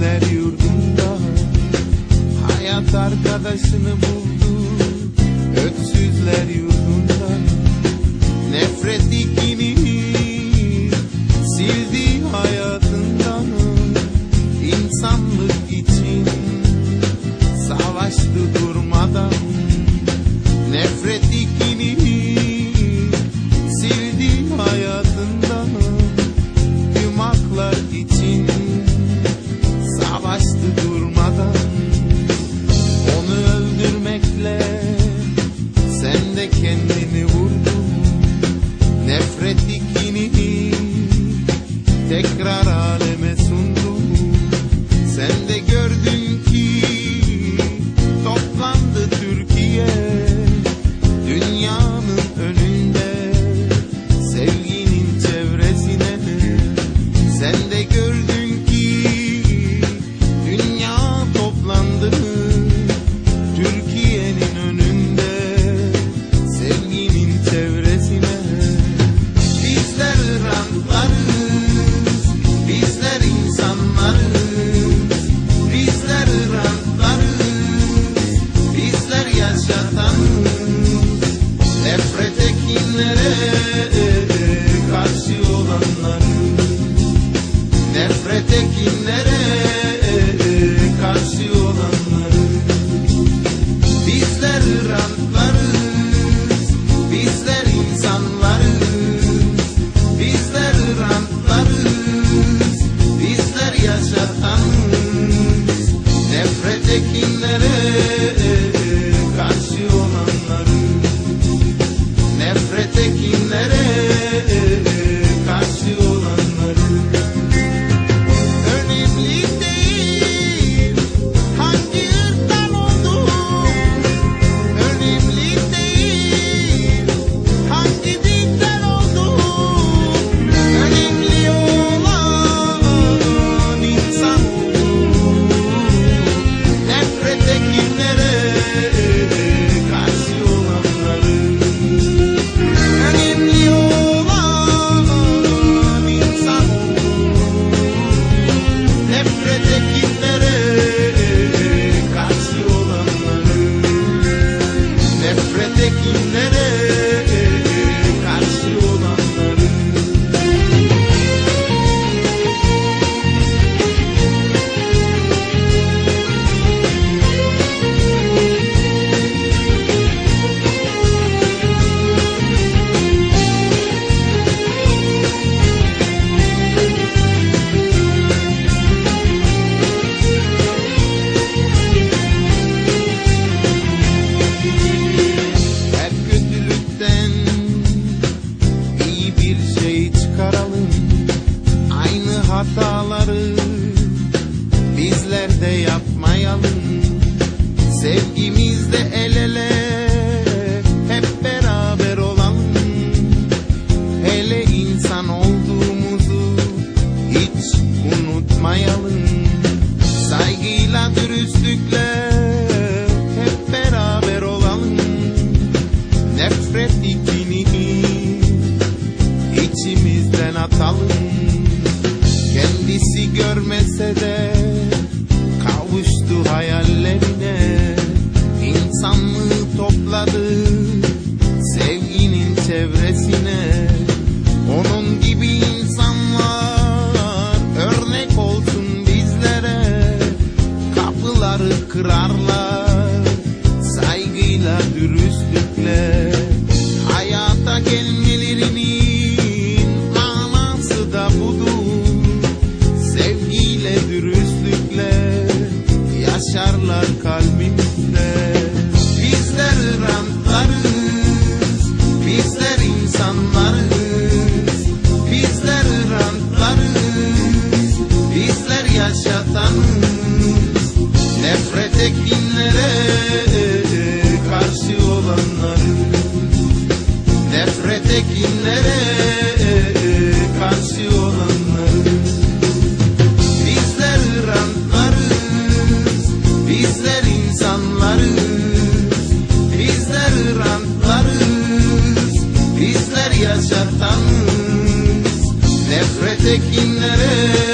Gözler yurdumda Hayat arkadaşını buldu. Öksüzler yurdunda. Nefret ikini Sildi hayatından. İnsanlık için Savaştı durmadan. Nefret ikini hataları bizler de yapmayalım. Sevgimizle el ele hep beraber olalım. Hele insan olduğumuzu hiç unutmayalım. Saygıyla dürüstlükle hep beraber olalım. Nefret ikini içimizden atalım görmese de Edenlere